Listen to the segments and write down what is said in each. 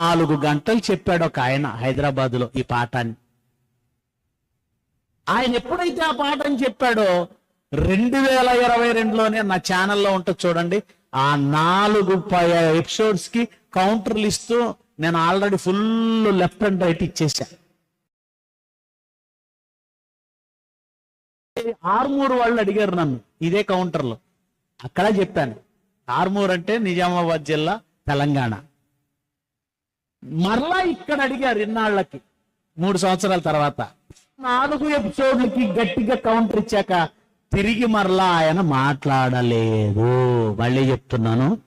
నాలుగు గంటలు చెప్పాడు ఒక ఆయన హైదరాబాద్లో ఈ పాఠాన్ని. ఆయన ఎప్పుడైతే ఆ పాఠం చెప్పాడో రెండు వేల ఇరవై రెండులోనే నా ఛానల్లో ఉంటుంది చూడండి ఆ నాలుగు ఎపిసోడ్స్కి కౌంటర్లు ఇస్తూ నేను already full left and right ఇచ్చేసా. Armoor వాళ్ళు అడిగారు నన్ను ఇదే కౌంటర్లో అక్కడ చెప్పాను ఆర్మూర్ అంటే నిజామాబాద్ జిల్లా తెలంగాణ. మరలా ఇక్కడ అడిగారు ఇన్నాళ్ళకి. మూడు సంవత్సరాల తర్వాత. నాలుగు ఎపిసోడ్లకి గట్టిగా కౌంటర్ ఇచ్చాక తిరిగి మరలా ఆయన మాట్లాడలేదు. మళ్ళీ చెప్తున్నాను.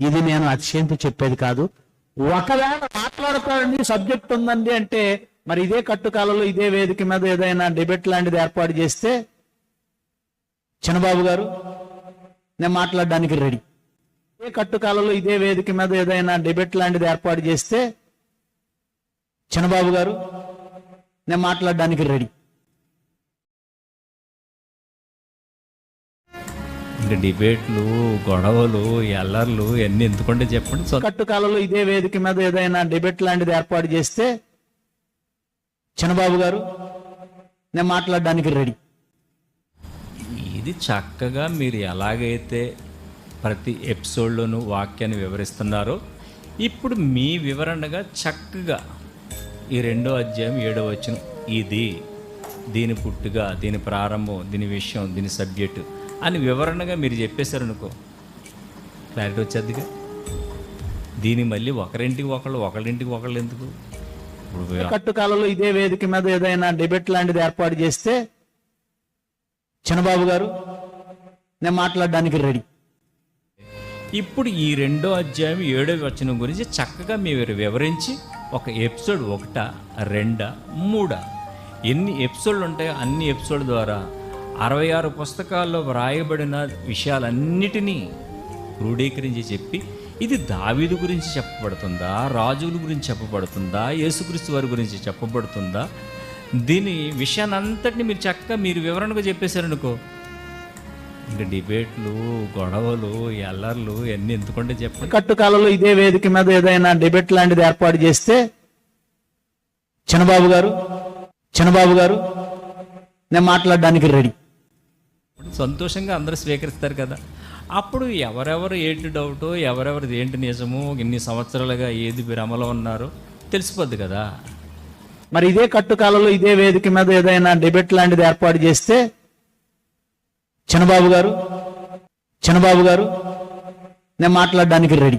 ఇది నేను అతిశయంతో చెప్పేది కాదు. ఒకవేళ మాట్లాడతాడని సబ్జెక్ట్ ఉందండి అంటే మరి ఇదే కట్టుకాలలో ఇదే వేదిక మీద ఏదైనా డిబేట్ లాంటిది ఏర్పాటు చేస్తే చిన్నబాబు గారు నేను మాట్లాడడానికి రెడీ. ఇదే కట్టుకాలలో ఇదే వేదిక మీద ఏదైనా డిబేట్ లాంటిది ఏర్పాటు చేస్తే చిన్నబాబు గారు నేను మాట్లాడడానికి రెడీ డిబేట్లు గొడవలు ఎల్లర్లు ఎన్ని ఎందుకంటే చెప్పండి కట్టుకాలలో ఇదే వేదిక మీద ఏదైనా డిబేట్ లాంటిది ఏర్పాటు చేస్తే చిన్నబాబు గారు నేను మాట్లాడడానికి రెడీ ఇది చక్కగా మీరు ఎలాగైతే ప్రతి ఎపిసోడ్లోనూ వాక్యాన్ని వివరిస్తున్నారు. ఇప్పుడు మీ వివరణగా చక్కగా ఈ రెండో అధ్యాయం ఏడో వచ్చిన ఇది దీని పుట్టుగా దీని ప్రారంభం దీని విషయం దీని సబ్జెక్టు అని వివరణగా మీరు చెప్పేశారనుకో. క్లారిటీ వచ్చేదిగా? దీని మళ్ళీ ఒకరింటికి ఒకళ్ళు ఒకరింటికి ఒకళ్ళు ఎందుకు? ఇప్పుడు కట్టుకాలలో ఇదే వేదిక మీద ఏదైనా డిబేట్ లాంటిది ఏర్పాటు చేస్తే చిన్నబాబు గారు నేను మాట్లాడడానికి రెడీ. ఇప్పుడు ఈ రెండో అధ్యాయం ఏడో వచనం గురించి చక్కగా మీరు వివరించి ఒక ఎపిసోడ్ ఒకట రెండా మూడా? ఎన్ని ఎపిసోడ్లు ఉంటాయో అన్ని ఎపిసోడ్ ద్వారా అరవై ఆరు పుస్తకాల్లో వ్రాయబడిన విషయాలన్నిటినీ క్రోడీకరించి చెప్పి ఇది దావీదు గురించి చెప్పబడుతుందా రాజుల గురించి చెప్పబడుతుందా యేసుక్రీస్తు వారి గురించి చెప్పబడుతుందా? దీని విషయాన్ని అంతటిని మీరు చక్కగా మీరు వివరణగా చెప్పేశారనుకో ఇంకా డిబేట్లు గొడవలు ఎల్లర్లు ఎన్ని ఎందుకంటే చెప్పండి? కట్టుకాలలో ఇదే వేదిక మీద ఏదైనా డిబేట్ లాంటిది ఏర్పాటు చేస్తే చిన్నబాబు గారు చిన్నబాబు గారు నేను మాట్లాడడానికి రెడీ. సంతోషంగా అందరూ స్వీకరిస్తారు కదా. అప్పుడు ఎవరెవరు ఏంటి డౌటో ఎవరెవరిది ఏంటి నిజమో ఇన్ని సంవత్సరాలుగా ఏది భ్రమలో ఉన్నారో తెలిసిపోద్ది కదా. మరి ఇదే కట్టుకాలలో ఇదే వేదిక మీద ఏదైనా డిబేట్ లాంటిది ఏర్పాటు చేస్తే చిన్నబాబు గారు చిన్నబాబు గారు నేను మాట్లాడడానికి రెడీ.